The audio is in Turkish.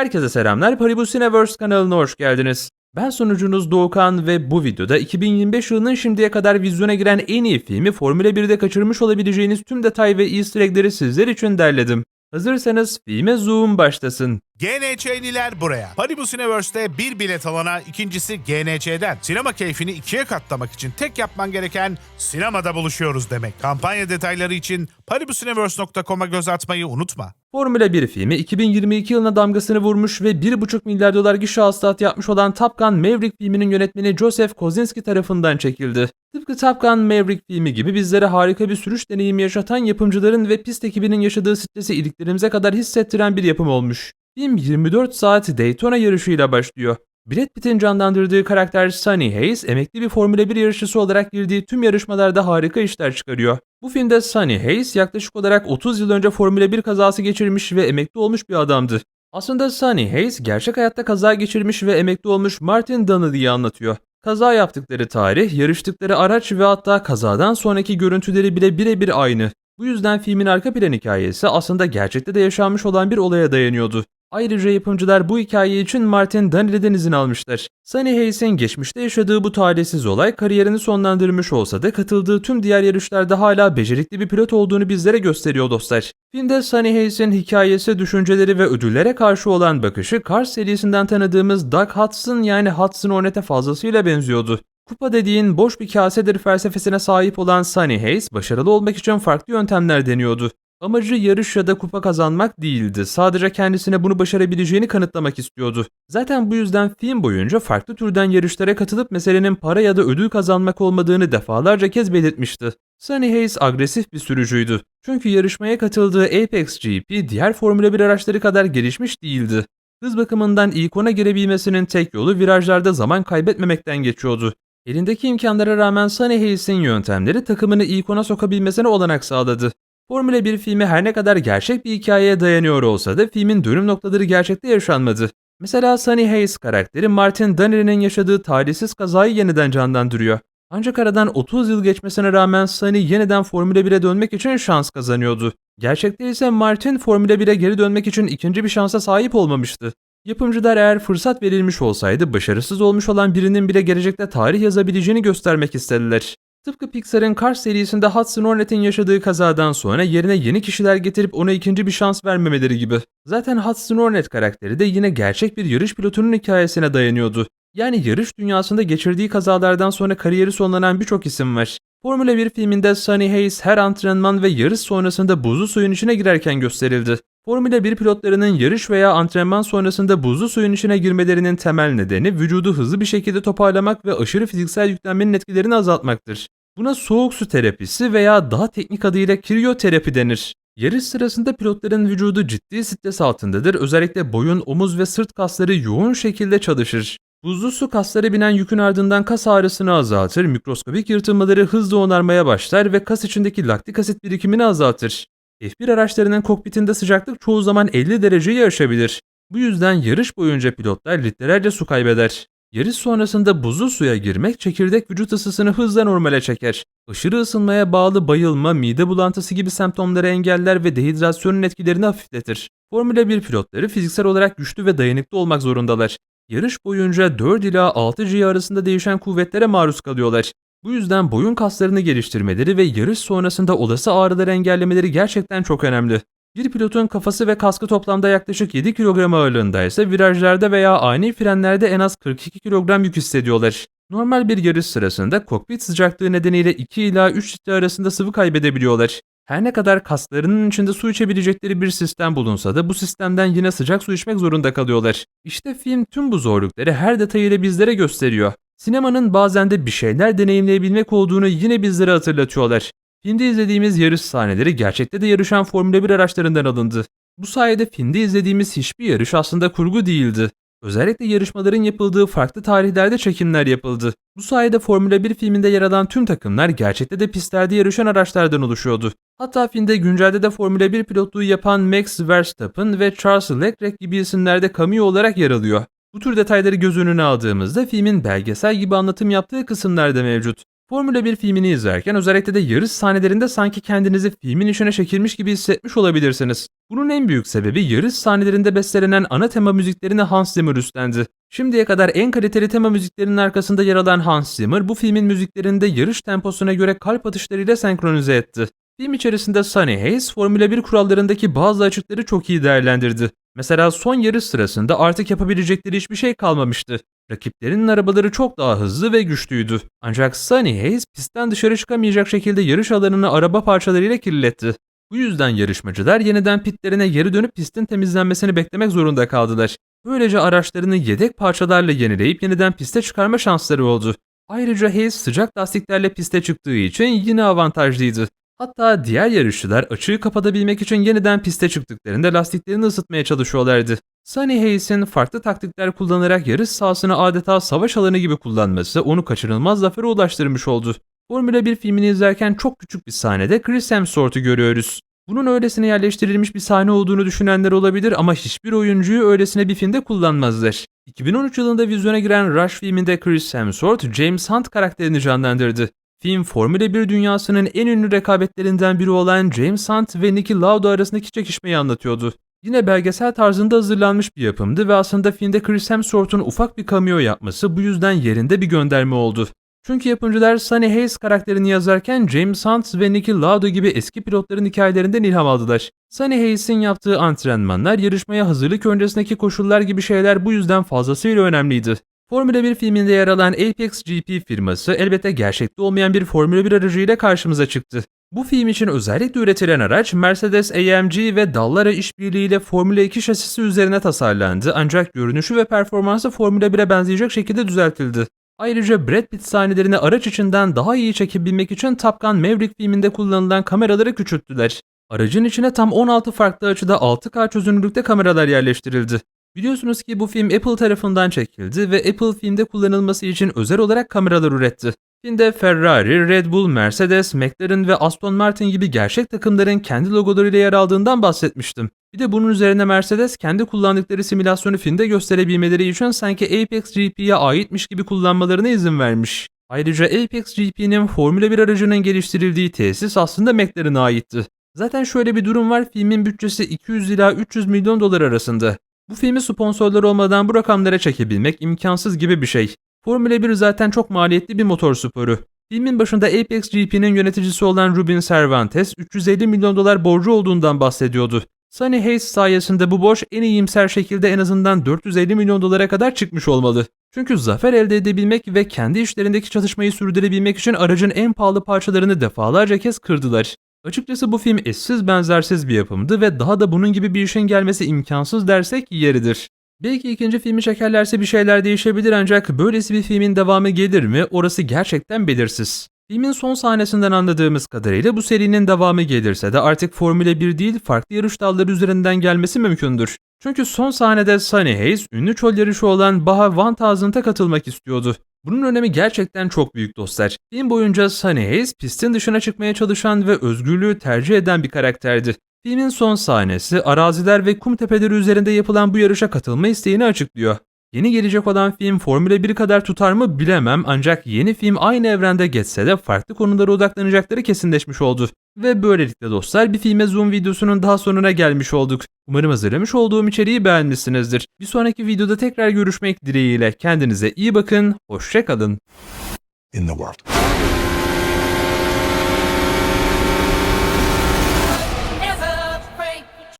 Herkese selamlar. Paribu Cineverse kanalına hoş geldiniz. Ben sunucunuz Doğukan ve bu videoda 2025 yılının şimdiye kadar vizyona giren en iyi filmi Formula 1'de kaçırmış olabileceğiniz tüm detay ve easter egg'leri sizler için derledim. Hazırsanız filme zoom başlasın. GNÇ'liler buraya. Paribus Universe'de bir bilet alana ikincisi GNÇ'den. Sinema keyfini ikiye katlamak için tek yapman gereken sinemada buluşuyoruz demek. Kampanya detayları için paribusuniverse.com'a göz atmayı unutma. Formula 1 filmi 2022 yılına damgasını vurmuş ve 1,5 milyar dolar gişe hasılat yapmış olan Top Gun Maverick filminin yönetmeni Joseph Kosinski tarafından çekildi. Tıpkı Top Gun Maverick filmi gibi bizlere harika bir sürüş deneyimi yaşatan yapımcıların ve pist ekibinin yaşadığı stresi iliklerimize kadar hissettiren bir yapım olmuş. Film 24 saat Daytona yarışıyla başlıyor. Brad Pitt'in canlandırdığı karakter Sunny Hayes, emekli bir Formula 1 yarışçısı olarak girdiği tüm yarışmalarda harika işler çıkarıyor. Bu filmde Sunny Hayes yaklaşık olarak 30 yıl önce Formula 1 kazası geçirmiş ve emekli olmuş bir adamdı. Aslında Sunny Hayes gerçek hayatta kaza geçirmiş ve emekli olmuş Martin Donnelly'i anlatıyor. Kaza yaptıkları tarih, yarıştıkları araç ve hatta kazadan sonraki görüntüleri bile birebir aynı. Bu yüzden filmin arka plan hikayesi aslında gerçekte de yaşanmış olan bir olaya dayanıyordu. Ayrıca yapımcılar bu hikaye için Martin Donnelly'den izin almışlar. Sunny Hayes'in geçmişte yaşadığı bu talihsiz olay kariyerini sonlandırmış olsa da katıldığı tüm diğer yarışlarda hala becerikli bir pilot olduğunu bizlere gösteriyor dostlar. Filmde Sunny Hayes'in hikayesi, düşünceleri ve ödüllere karşı olan bakışı Cars serisinden tanıdığımız Doug Hudson yani Hudson Hornet'e fazlasıyla benziyordu. Kupa dediğin boş bir kasedir felsefesine sahip olan Sunny Hayes, başarılı olmak için farklı yöntemler deniyordu. Amacı yarış ya da kupa kazanmak değildi. Sadece kendisine bunu başarabileceğini kanıtlamak istiyordu. Zaten bu yüzden film boyunca farklı türden yarışlara katılıp meselenin para ya da ödül kazanmak olmadığını defalarca kez belirtmişti. Sunny Hayes agresif bir sürücüydü. Çünkü yarışmaya katıldığı Apex GP diğer Formula 1 araçları kadar gelişmiş değildi. Hız bakımından ilk ona girebilmesinin tek yolu virajlarda zaman kaybetmemekten geçiyordu. Elindeki imkanlara rağmen Sunny Hayes'in yöntemleri takımını ilk ona sokabilmesine olanak sağladı. Formula 1 filmi her ne kadar gerçek bir hikayeye dayanıyor olsa da filmin dönüm noktaları gerçekte yaşanmadı. Mesela Sunny Hayes karakteri Martin Donnelly'nin yaşadığı talihsiz kazayı yeniden canlandırıyor. Ancak aradan 30 yıl geçmesine rağmen Sunny yeniden Formula 1'e dönmek için şans kazanıyordu. Gerçekte ise Martin Formula 1'e geri dönmek için ikinci bir şansa sahip olmamıştı. Yapımcılar eğer fırsat verilmiş olsaydı başarısız olmuş olan birinin bile gelecekte tarih yazabileceğini göstermek istediler. Tıpkı Pixar'ın Cars serisinde Hudson Hornet'in yaşadığı kazadan sonra yerine yeni kişiler getirip ona ikinci bir şans vermemeleri gibi. Zaten Hudson Hornet karakteri de yine gerçek bir yarış pilotunun hikayesine dayanıyordu. Yani yarış dünyasında geçirdiği kazalardan sonra kariyeri sonlanan birçok isim var. Formula 1 filminde Sunny Hayes her antrenman ve yarış sonrasında buzlu suyun içine girerken gösterildi. Formula 1 pilotlarının yarış veya antrenman sonrasında buzlu suyun içine girmelerinin temel nedeni vücudu hızlı bir şekilde toparlamak ve aşırı fiziksel yüklenmenin etkilerini azaltmaktır. Buna soğuk su terapisi veya daha teknik adıyla krioterapi denir. Yarış sırasında pilotların vücudu ciddi stres altındadır. Özellikle boyun, omuz ve sırt kasları yoğun şekilde çalışır. Buzlu su kaslara binen yükün ardından kas ağrısını azaltır, mikroskobik yırtılmaları hızla onarmaya başlar ve kas içindeki laktik asit birikimini azaltır. F1 araçlarının kokpitinde sıcaklık çoğu zaman 50 dereceyi aşabilir. Bu yüzden yarış boyunca pilotlar litrelerce su kaybeder. Yarış sonrasında buzlu suya girmek çekirdek vücut ısısını hızla normale çeker. Aşırı ısınmaya bağlı bayılma, mide bulantısı gibi semptomları engeller ve dehidrasyonun etkilerini hafifletir. Formula 1 pilotları fiziksel olarak güçlü ve dayanıklı olmak zorundalar. Yarış boyunca 4 ila 6 G arasında değişen kuvvetlere maruz kalıyorlar. Bu yüzden boyun kaslarını geliştirmeleri ve yarış sonrasında olası ağrıları engellemeleri gerçekten çok önemli. Bir pilotun kafası ve kaskı toplamda yaklaşık 7 kilogram ağırlığında ise virajlarda veya ani frenlerde en az 42 kilogram yük hissediyorlar. Normal bir yarış sırasında kokpit sıcaklığı nedeniyle 2 ila 3 litre arasında sıvı kaybedebiliyorlar. Her ne kadar kaslarının içinde su içebilecekleri bir sistem bulunsa da bu sistemden yine sıcak su içmek zorunda kalıyorlar. İşte film tüm bu zorlukları her detayıyla bizlere gösteriyor. Sinemanın bazen de bir şeyler deneyimleyebilmek olduğunu yine bizlere hatırlatıyorlar. Filmde izlediğimiz yarış sahneleri gerçekte de yarışan Formula 1 araçlarından alındı. Bu sayede filmde izlediğimiz hiçbir yarış aslında kurgu değildi. Özellikle yarışmaların yapıldığı farklı tarihlerde çekimler yapıldı. Bu sayede Formula 1 filminde yer alan tüm takımlar gerçekte de pistlerde yarışan araçlardan oluşuyordu. Hatta filmde güncelde de Formula 1 pilotluğu yapan Max Verstappen ve Charles Leclerc gibi isimlerde cameo olarak yer alıyor. Bu tür detayları göz önüne aldığımızda filmin belgesel gibi anlatım yaptığı kısımlar da mevcut. Formula 1 filmini izlerken özellikle de yarış sahnelerinde sanki kendinizi filmin içine çekilmiş gibi hissetmiş olabilirsiniz. Bunun en büyük sebebi yarış sahnelerinde bestelenen ana tema müziklerini Hans Zimmer üstlendi. Şimdiye kadar en kaliteli tema müziklerinin arkasında yer alan Hans Zimmer bu filmin müziklerinde yarış temposuna göre kalp atışlarıyla senkronize etti. Film içerisinde Sonny Hayes Formula 1 kurallarındaki bazı açıkları çok iyi değerlendirdi. Mesela son yarış sırasında artık yapabilecekleri hiçbir şey kalmamıştı. Rakiplerinin arabaları çok daha hızlı ve güçlüydü. Ancak Sonny Hayes pistten dışarı çıkamayacak şekilde yarış alanını araba parçalarıyla kirletti. Bu yüzden yarışmacılar yeniden pitlerine geri dönüp pistin temizlenmesini beklemek zorunda kaldılar. Böylece araçlarını yedek parçalarla yenileyip yeniden piste çıkarma şansları oldu. Ayrıca Hayes sıcak lastiklerle piste çıktığı için yine avantajlıydı. Hatta diğer yarışçılar açığı kapatabilmek için yeniden piste çıktıklarında lastiklerini ısıtmaya çalışıyorlardı. Sonny Hayes'in farklı taktikler kullanarak yarış sahasını adeta savaş alanı gibi kullanması onu kaçınılmaz zafere ulaştırmış oldu. Formula 1 filmini izlerken çok küçük bir sahnede Chris Hemsworth'u görüyoruz. Bunun öylesine yerleştirilmiş bir sahne olduğunu düşünenler olabilir ama hiçbir oyuncuyu öylesine bir filmde kullanmazlar. 2013 yılında vizyona giren Rush filminde Chris Hemsworth, James Hunt karakterini canlandırdı. Film Formula 1 dünyasının en ünlü rekabetlerinden biri olan James Hunt ve Niki Lauda arasındaki çekişmeyi anlatıyordu. Yine belgesel tarzında hazırlanmış bir yapımdı ve aslında filmde Chris Hemsworth'un ufak bir cameo yapması bu yüzden yerinde bir gönderme oldu. Çünkü yapımcılar Sonny Hayes karakterini yazarken James Hunt ve Niki Lauda gibi eski pilotların hikayelerinden ilham aldılar. Sonny Hayes'in yaptığı antrenmanlar, yarışmaya hazırlık öncesindeki koşullar gibi şeyler bu yüzden fazlasıyla önemliydi. Formula 1 filminde yer alan Apex GP firması elbette gerçekte olmayan bir Formula 1 aracıyla karşımıza çıktı. Bu film için özellikle üretilen araç Mercedes AMG ve Dallara işbirliğiyle Formula 2 şasisi üzerine tasarlandı ancak görünüşü ve performansı Formula 1'e benzeyecek şekilde düzeltildi. Ayrıca Brad Pitt sahnelerini araç içinden daha iyi çekebilmek için Top Gun Maverick filminde kullanılan kameraları küçülttüler. Aracın içine tam 16 farklı açıda 6K çözünürlükte kameralar yerleştirildi. Biliyorsunuz ki bu film Apple tarafından çekildi ve Apple filmde kullanılması için özel olarak kameralar üretti. Filmde Ferrari, Red Bull, Mercedes, McLaren ve Aston Martin gibi gerçek takımların kendi logolarıyla yer aldığından bahsetmiştim. Bir de bunun üzerine Mercedes kendi kullandıkları simülasyonu filmde gösterebilmeleri için sanki Apex GP'ye aitmiş gibi kullanmalarına izin vermiş. Ayrıca Apex GP'nin Formula 1 aracının geliştirildiği tesis aslında McLaren'a aitti. Zaten şöyle bir durum var filmin bütçesi 200 ila 300 milyon dolar arasında. Bu filmi sponsorlar olmadan bu rakamlara çekebilmek imkansız gibi bir şey. Formula 1 zaten çok maliyetli bir motor sporu. Filmin başında Apex GP'nin yöneticisi olan Rubin Cervantes 350 milyon dolar borcu olduğundan bahsediyordu. Sonny Hayes sayesinde bu borç en iyimser şekilde en azından 450 milyon dolara kadar çıkmış olmalı. Çünkü zafer elde edebilmek ve kendi işlerindeki çatışmayı sürdürebilmek için aracın en pahalı parçalarını defalarca kez kırdılar. Açıkçası bu film eşsiz benzersiz bir yapımdı ve daha da bunun gibi bir işin gelmesi imkansız dersek yeridir. Belki ikinci filmi çekerlerse bir şeyler değişebilir ancak böylesi bir filmin devamı gelir mi orası gerçekten belirsiz. Filmin son sahnesinden anladığımız kadarıyla bu serinin devamı gelirse de artık Formula 1 değil farklı yarış dalları üzerinden gelmesi mümkündür. Çünkü son sahnede Sonny Hayes ünlü çöl yarışı olan Baha 1000'a katılmak istiyordu. Bunun önemi gerçekten çok büyük dostlar. Film boyunca Sonny Hayes pistin dışına çıkmaya çalışan ve özgürlüğü tercih eden bir karakterdi. Filmin son sahnesi araziler ve kum tepeleri üzerinde yapılan bu yarışa katılma isteğini açıklıyor. Yeni gelecek olan film Formula 1 kadar tutar mı bilemem ancak yeni film aynı evrende geçse de farklı konulara odaklanacakları kesinleşmiş oldu. Ve böylelikle dostlar bir filme zoom videosunun daha sonuna gelmiş olduk. Umarım hazırlamış olduğum içeriği beğenmişsinizdir. Bir sonraki videoda tekrar görüşmek dileğiyle kendinize iyi bakın, hoşçakalın. in the world.